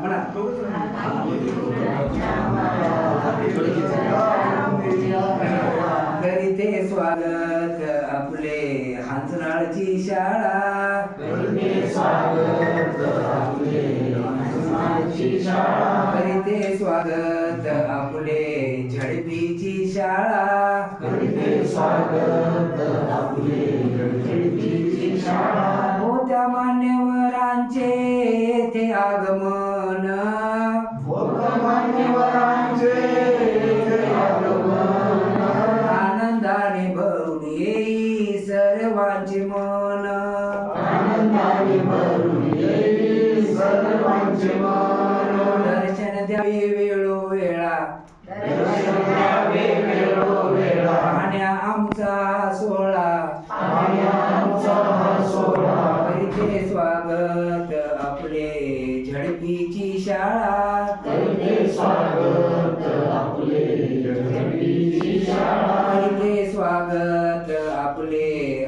म्हणा करीते स्वागत आपले हंसनाळची शाळा. करीते स्वागत आपले झडपीची शाळा. होत्या आगमन. आनंदाने भरून येई सर्वांचे मन. दर्शन द्यावे वेळोवेळा. पाहण्या आमचा सोहळा. करीते स्वागत. शाळा स्वागत आपले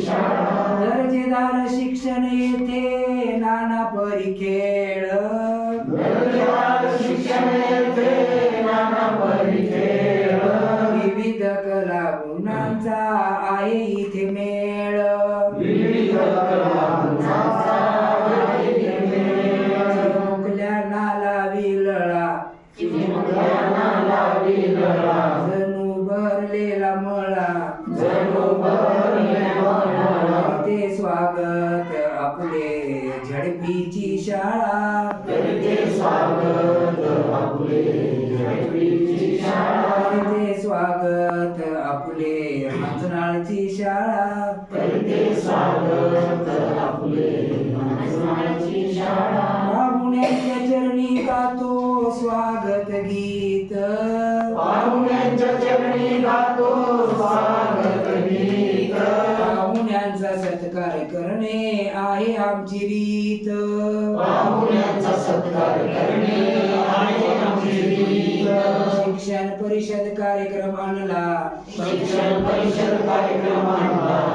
शाळा दर्जेदार शिक्षण येते नाना परी खेळ विविध कला गुणांचा आहे इथे मेळ. चिमुकल्या नाला विलळा जणू ते स्वागत आपले झडपीची पाहुण्यांच्या चरणी गातो स्वागत गीत. पाहुण्यांचा सत्कार करणे आहे आमची रीत. शिक्षण परिषद कार्यक्रम आणला शिक्षण परिषद कार्यक्रम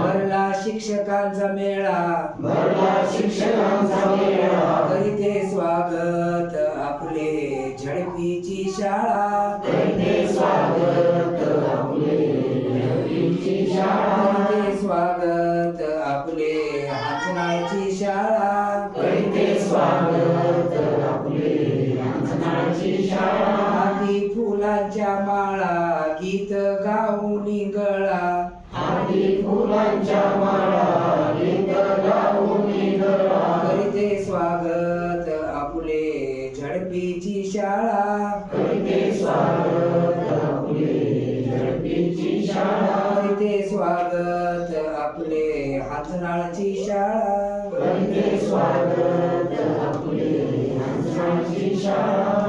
भरला शिक्षकांचा मेळा. भरला शिक्षकांचा मेळा. करीते स्वागत आपले झडपीची शाळा. करते स्वागत आपले झडपीची शाळा. करीते स्वागत आपले हंसनाळची शाळा. करते स्वागत आपले अंजनाची शाळा. आधी फुलांच्या माळा. गीत गाऊन गळा आधी फुलांच्या माळा गीत गाऊन गळा करीते स्वागत आपले झडपीची शाळा. करते स्वागत आपले झडपीची शाळा. करीते स्वागत आपले हंसनाळची शाळा. करते स्वागत आपले अंजनाची शाळा.